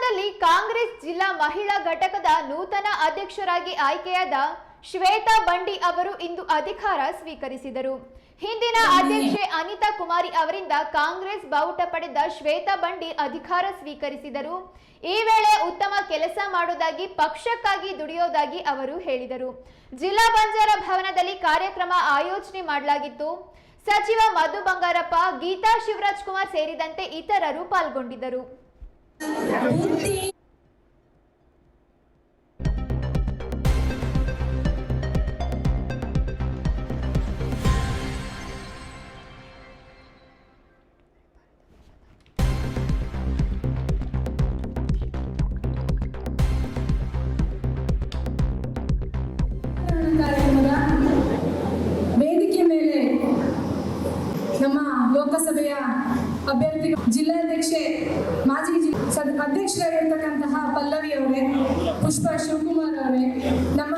ಶಿವಮೊಗ್ಗದಲ್ಲಿ ಕಾಂಗ್ರೆಸ್ ಜಿಲ್ಲಾ ಮಹಿಳಾ ಘಟಕದ ನೂತನ ಅಧ್ಯಕ್ಷರಾಗಿ ಆಯ್ಕೆಯಾದ ಶ್ವೇತಾ ಬಂಡಿ ಅವರು ಇಂದು ಅಧಿಕಾರ ಸ್ವೀಕರಿಸಿದರು. ಹಿಂದಿನ ಅಧ್ಯಕ್ಷೆ ಅನಿತಾ ಕುಮಾರಿ ಅವರಿಂದ ಕಾಂಗ್ರೆಸ್ ಬಾವುಟ ಪಡೆದ ಶ್ವೇತಾ ಬಂಡಿ ಅಧಿಕಾರ ಸ್ವೀಕರಿಸಿದರು. ಈ ವೇಳೆ ಉತ್ತಮ ಕೆಲಸ ಮಾಡುವುದಾಗಿ ಪಕ್ಷಕ್ಕಾಗಿ ದುಡಿಯೋದಾಗಿ ಅವರು ಹೇಳಿದರು. ಜಿಲ್ಲಾ ಬಂಜಾರ ಭವನದಲ್ಲಿ ಕಾರ್ಯಕ್ರಮ ಆಯೋಜನೆ ಮಾಡಲಾಗಿತ್ತು. ಸಚಿವ ಮಧು ಬಂಗಾರಪ್ಪ ಗೀತಾ ಶಿವರಾಜ್ ಕುಮಾರ್ ಸೇರಿದಂತೆ ಇತರರು ಪಾಲ್ಗೊಂಡಿದ್ದರು. 无敌。ಲೋಕಸಭೆಯ ಅಭ್ಯರ್ಥಿ ಜಿಲ್ಲಾಧ್ಯಕ್ಷೆ, ಮಾಜಿ ಅಧ್ಯಕ್ಷರಾಗಿರ್ತಕ್ಕಂತಹ ಪಲ್ಲವಿ ಅವರೇ, ಪುಷ್ಪ ಶಿವಕುಮಾರ್ ಅವರೇ, ನಮ್ಮ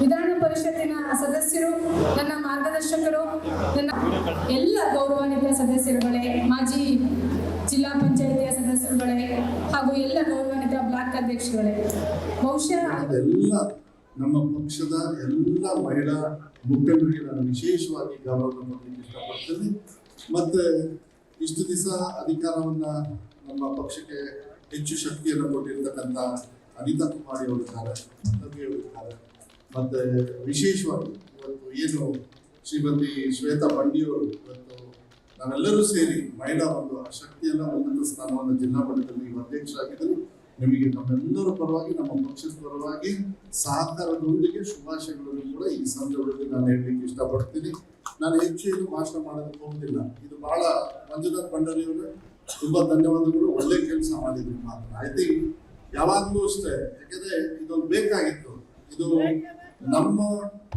ವಿಧಾನ ಪರಿಷತ್ತಿನ ಸದಸ್ಯರು, ನನ್ನ ಮಾರ್ಗದರ್ಶಕರು, ನನ್ನ ಎಲ್ಲ ಗೌರವಾನ್ವಿತ ಸದಸ್ಯರುಗಳೇ, ಮಾಜಿ ಜಿಲ್ಲಾ ಪಂಚಾಯಿತಿಯ ಸದಸ್ಯರುಗಳೇ ಹಾಗೂ ಎಲ್ಲ ಗೌರವಾನ್ವಿತ ಬ್ಲಾಕ್ ಅಧ್ಯಕ್ಷರುಗಳೇ. ಬಹುಶಃ ನಮ್ಮ ಪಕ್ಷದ ಎಲ್ಲ ಮಹಿಳಾ ಮುಖಂಡರಿಗೆ ನಾನು ವಿಶೇಷವಾಗಿ ಗೌರವ ಇಷ್ಟಪಡ್ತೇನೆ. ಮತ್ತೆ ಇಷ್ಟು ದಿವಸ ಅಧಿಕಾರವನ್ನ ನಮ್ಮ ಪಕ್ಷಕ್ಕೆ ಹೆಚ್ಚು ಶಕ್ತಿಯನ್ನು ಕೊಟ್ಟಿರ್ತಕ್ಕಂಥ ಅನಿತಾ ಕುಮಾರಿ ಅವರಿದ್ದಾರೆ ಅವರಿದ್ದಾರೆ ಮತ್ತೆ ವಿಶೇಷವಾಗಿ ಇವತ್ತು ಏನು ಶ್ರೀಮತಿ ಶ್ವೇತಾ ಬಂಡಿಯವರು ಇವತ್ತು ನಾವೆಲ್ಲರೂ ಸೇರಿ ಮಹಿಳಾ ಒಂದು ಆ ಶಕ್ತಿಯನ್ನ ಉನ್ನತ ಸ್ಥಾನವನ್ನು ಜಿಲ್ಲಾ ಮಟ್ಟದಲ್ಲಿ ಅಧ್ಯಕ್ಷರಾಗಿದ್ದರು. ನಿಮಗೆ ನಮ್ಮೆಲ್ಲರ ಪರವಾಗಿ, ನಮ್ಮ ಪಕ್ಷದ ಪರವಾಗಿ ಸಹಕಾರದೊಂದಿಗೆ ಶುಭಾಶಯಗಳನ್ನು ಕೂಡ ಈ ಸಂದರ್ಭದಲ್ಲಿ ನಾನು ಹೇಳಲಿಕ್ಕೆ ಇಷ್ಟಪಡ್ತೀನಿ. ನಾನು ಹೆಚ್ಚು ಇದು ಭಾಷಣ ಮಾಡೋದಕ್ಕೆ ಹೋಗುದಿಲ್ಲ. ಇದು ಬಹಳ ಮಂಜುನಾಥ್ ಭಂಡಾರಿಯವರು ತುಂಬಾ ಧನ್ಯವಾದಗಳು. ಒಳ್ಳೆ ಕೆಲಸ ಮಾಡಿದ್ರು ಮಾತ್ರ. ಆಯ್ತು ಯಾವಾಗಲೂ ಅಷ್ಟೇ. ಯಾಕಂದ್ರೆ ಇದೊಂದು ಬೇಕಾಗಿತ್ತು. ಇದು ನಮ್ಮ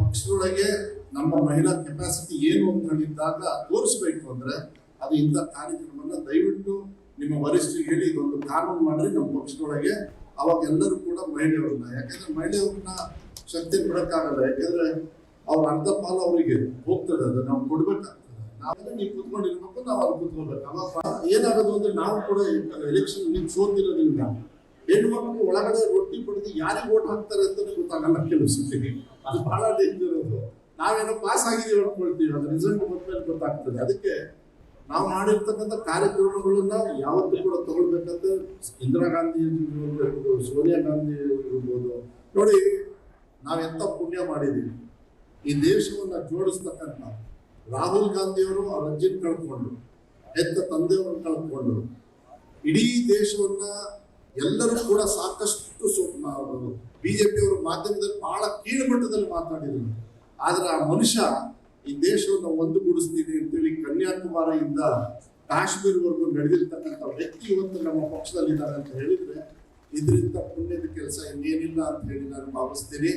ಪಕ್ಷದೊಳಗೆ ನಮ್ಮ ಮಹಿಳಾ ಕೆಪಾಸಿಟಿ ಏನು ಅಂತ ಹೇಳಿದ್ದಾಗ ತೋರಿಸ್ಬೇಕು ಅಂದ್ರೆ ಅದು ಇಂಥ ಕಾರ್ಯಕ್ರಮನ ದಯವಿಟ್ಟು ನಿಮ್ಮ ವರಿಷ್ಠರಿಗೆ ಹೇಳಿ ಇದೊಂದು ಕಾನೂನು ಮಾಡ್ರಿ ನಮ್ಮ ಪಕ್ಷದೊಳಗೆ. ಅವಾಗ ಎಲ್ಲರೂ ಕೂಡ ಮಹಿಳೆಯವ್ರನ್ನ ಯಾಕಂದ್ರೆ ಮಹಿಳೆಯವ್ರನ್ನ ಶಕ್ತಿ ಕೊಡಕ್ಕಾಗಲ್ಲ. ಯಾಕಂದ್ರೆ ಅವ್ರ ಅರ್ಧ ಪಾಲು ಅವರಿಗೆ ಹೋಗ್ತದೆ, ಅದು ನಾವು ಕೊಡ್ಬೇಕಾಗ್ತದೆ. ನಾವೆಲ್ಲ ನೀವು ಕುತ್ಕೊಂಡಿರ್ಬೇಕು ನಾವು ಅಲ್ಲಿ ಕುತ್ಕೊಳ್ಬೇಕು. ಅವಾಗ ಏನಾಗೋದು ಅಂದ್ರೆ ನಾವು ಕೂಡ ಎಲೆಕ್ಷನ್ ನೀವು ಸೋತಿರೋದ್ರಿಂದ ಹೆಣ್ಮಕ್ಳು ಒಳಗಡೆ ರೊಟ್ಟಿ ಪಡೆದು ಯಾರಿಗೆ ಓಟ್ ಹಾಕ್ತಾರೆ ಅಂತ ಗೊತ್ತಾಗಲ್ಲ ಕೆಲವು ಅದು ಬಹಳ ಡೇಂಜರ್ ಅದು. ನಾವೇನೋ ಪಾಸ್ ಆಗಿದ್ದೀವಿ ಅನ್ಕೊಳ್ತೀವಿ ಅದು ರಿಸಲ್ಟ್ ಬಂದ್ಮೇಲೆ ಗೊತ್ತಾಗ್ತದೆ. ಅದಕ್ಕೆ ನಾವು ಮಾಡಿರ್ತಕ್ಕಂಥ ಕಾರ್ಯಕ್ರಮಗಳನ್ನ ಯಾವತ್ತೂ ಕೂಡ ತಗೊಳ್ಬೇಕಂತ ಇಂದಿರಾ ಗಾಂಧಿ ಇರ್ಬೋದು, ಸೋನಿಯಾ ಗಾಂಧಿ ಇರ್ಬೋದು. ನೋಡಿ ನಾವೆಂತ ಪುಣ್ಯ ಮಾಡಿದೀವಿ ಈ ದೇಶವನ್ನ ಜೋಡಿಸ್ತಕ್ಕಂಥ ರಾಹುಲ್ ಗಾಂಧಿಯವರು ಆ ಅಜ್ಜಿನ ಕಳ್ಕೊಂಡ್ರು, ಹೆತ್ತ ತಂದೆಯವರನ್ನು ಕಳ್ಕೊಂಡ್ರು. ಇಡೀ ದೇಶವನ್ನ ಎಲ್ಲರೂ ಕೂಡ ಸಾಕಷ್ಟು ಬಿಜೆಪಿಯವರು ಮಾಧ್ಯಮದಲ್ಲಿ ಬಹಳ ಕೀಳುಮಟ್ಟದಲ್ಲಿ ಮಾತಾಡಿದ್ರು. ಆದ್ರೆ ಆ ಮನುಷ್ಯ ಈ ದೇಶವನ್ನು ಒಂದುಗೂಡಿಸ್ತೀನಿ ಅಂತೇಳಿ ಕನ್ಯಾಕುಮಾರಿಯಿಂದ ಕಾಶ್ಮೀರವರೆಗೂ ನಡೆದಿರ್ತಕ್ಕಂಥ ವ್ಯಕ್ತಿ ಇವತ್ತು ನಮ್ಮ ಪಕ್ಷದಲ್ಲಿ ಇದ್ದಾರೆ ಅಂತ ಹೇಳಿದ್ರೆ, ಇದರಿಂದ ಪುಣ್ಯದ ಕೆಲಸ ಇನ್ನೇನಿಲ್ಲ ಅಂತ ಹೇಳಿ ನಾನು ಭಾವಿಸ್ತೀನಿ.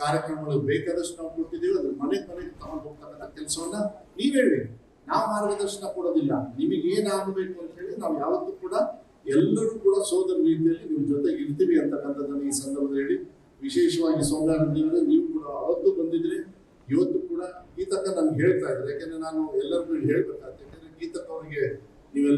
ಕಾರ್ಯಕ್ರಮಗಳು ಬೇಕಾದಷ್ಟು ನಾವು ಕೊಟ್ಟಿದ್ದೀವಿ, ಅದು ಮನೆ ಮನೆಗೆ ತಗೊಂಡು ಹೋಗ್ತಕ್ಕಂಥ ಕೆಲಸವನ್ನ ನೀವ್ ಹೇಳಿ ನಾವು ಮಾರ್ಗದರ್ಶನ ಕೊಡೋದಿಲ್ಲ. ನಿಮಗೆ ಏನಾಗಬೇಕು ಅಂತ ಹೇಳಿ ನಾವು ಯಾವತ್ತೂ ಕೂಡ ಎಲ್ಲರೂ ಕೂಡ ಸೋದರ ರೀತಿಯಲ್ಲಿ ನಿಮ್ಮ ಜೊತೆಗೆ ಇರ್ತೀವಿ ಅಂತಕ್ಕಂಥದ್ದನ್ನು ಈ ಸಂದರ್ಭದಲ್ಲಿ ಹೇಳಿ, ವಿಶೇಷವಾಗಿ ಸೋಮನಾಥ್ ನೀವು ಕೂಡ ಅವತ್ತು ಬಂದಿದ್ರಿ ಇವತ್ತು ಕೂಡ ಈ ತಕ್ಕ ನನ್ಗೆ ಹೇಳ್ತಾ ಇದ್ದೆ ಯಾಕಂದ್ರೆ ನಾನು ಎಲ್ಲರಿಗೂ ಹೇಳ್ಬೇಕಾಗ್ತದೆ. ಯಾಕಂದ್ರೆ ಗೀತಕ್ಕ ಅವರಿಗೆ ನೀವೆಲ್ಲ